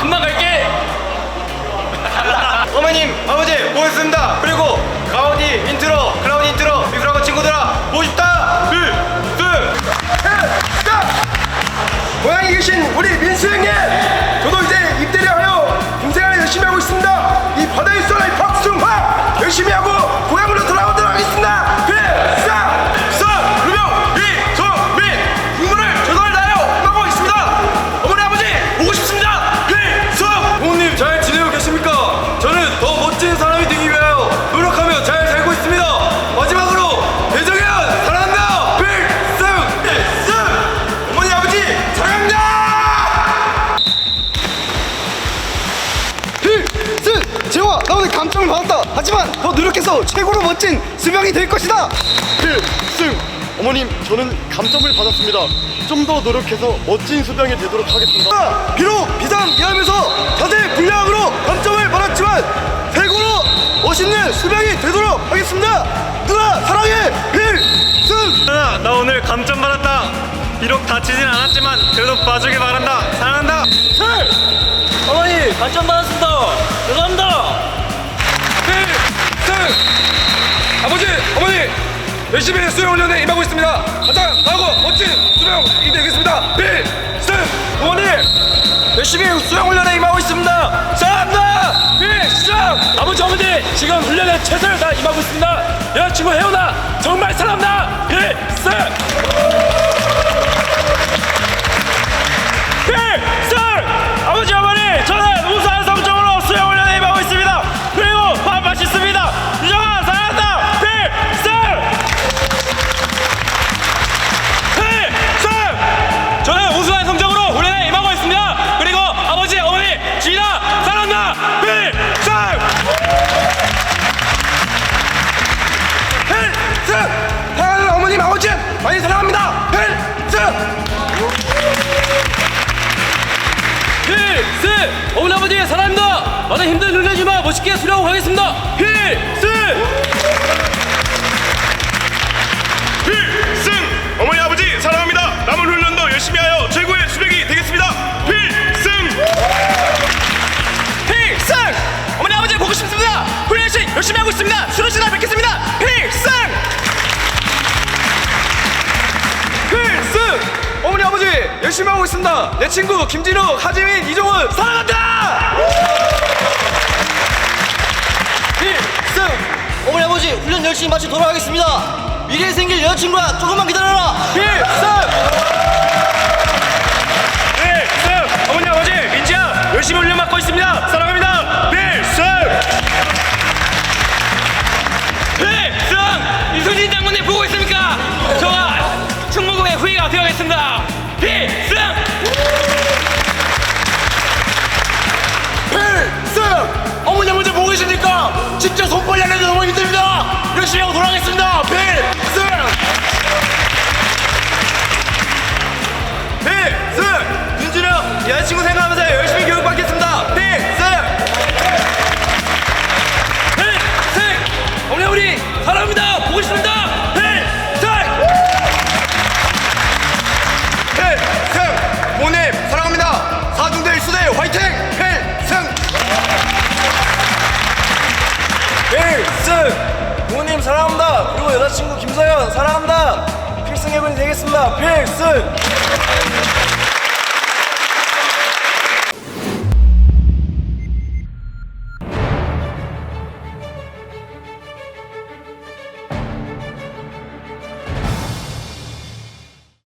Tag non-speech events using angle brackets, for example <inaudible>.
금방 갈게. <laughs> 어머님, 아버지, 고맙습니다. 그리고 가오디 인트로, 클라우드 인트로, 미술학원 친구들아, 싶다. 감점을 받았다. 하지만 더 노력해서 최고로 멋진 수명이 될 것이다. 필승. 어머님 저는 감점을 받았습니다. 좀 더 노력해서 멋진 수병이 되도록 하겠습니다. 비록 비상이하면서 자세 불량으로 감점을 받았지만 최고로 멋있는 수병이 되도록 하겠습니다. 누나 사랑해. 필승. 누나 나 오늘 감점 받았다. 비록 다치진 않았지만 그래도 봐주길 바란다. 사랑한다. 어머니 감점 받았습니다. 죄송합니다. 아버지, 어머니, 열심히 수영 훈련에 임하고 있습니다. 가장 나고 멋진 수영이 되겠습니다. 필승. 어머니, 열심히 수영 훈련에 임하고 있습니다. 사랑합니다. 필승. 아버지 어머니 지금 훈련에 최선을 다 임하고 있습니다. 여자친구 혜원아 정말 사랑합니다. 필승. 많은 힘든 훈련이지만 멋있게 수련하고 가겠습니다! 필승! 필승 어머니 아버지 사랑합니다 남은 훈련도 열심히 하여 최고의 수백이 되겠습니다 필승 필승! 어머니 아버지 보고 싶습니다! 훈련식 열심히 하고 있습니다! 수련 시간 뵙겠습니다! 필승! 필승! 어머니 아버지 열심히 하고 있습니다. 내 친구 김진욱, 하지민, 이종훈 사랑한다. 아버지 훈련 열심히 마치고 돌아가겠습니다 미래에 생길 여자친구야 조금만 기다려라 필승! 필승 어머니 아버지 민지야 열심히 훈련 받고 있습니다 사랑합니다 필승 필승! 이순신 장군님 보고 있습니까? 저와 충무공의 후위가 되어가겠습니다! 필승! 필승 어머니 아버지 보고 계십니까 진짜 손빨리 하는 힘듭니다 하고 돌아가겠습니다